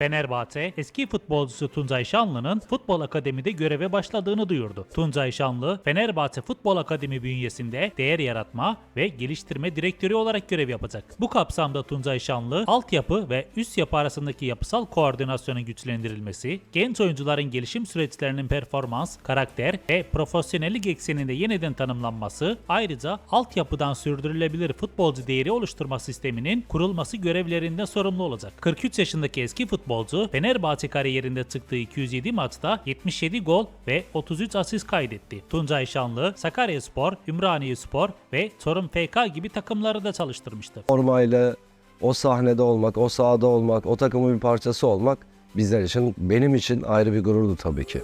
Fenerbahçe eski futbolcusu Tuncay Şanlı'nın Futbol Akademi'de göreve başladığını duyurdu. Tuncay Şanlı, Fenerbahçe Futbol Akademi bünyesinde değer yaratma ve geliştirme direktörü olarak görev yapacak. Bu kapsamda Tuncay Şanlı, altyapı ve üst yapı arasındaki yapısal koordinasyonun güçlendirilmesi, genç oyuncuların gelişim süreçlerinin performans, karakter ve profesyonellik ekseninde yeniden tanımlanması, ayrıca altyapıdan sürdürülebilir futbolcu değeri oluşturma sisteminin kurulması görevlerinden sorumlu olacak. 43 yaşındaki eski futbolcu Fenerbahçe kariyerinde çıktığı 207 maçta 77 gol ve 33 asist kaydetti. Tuncay Şanlı, Sakaryaspor, Ümraniyespor ve Çorum FK gibi takımları da çalıştırmıştır. formayla o sahnede olmak, o sahada olmak, o takımın bir parçası olmak bizler için, benim için ayrı bir gururdu tabii ki.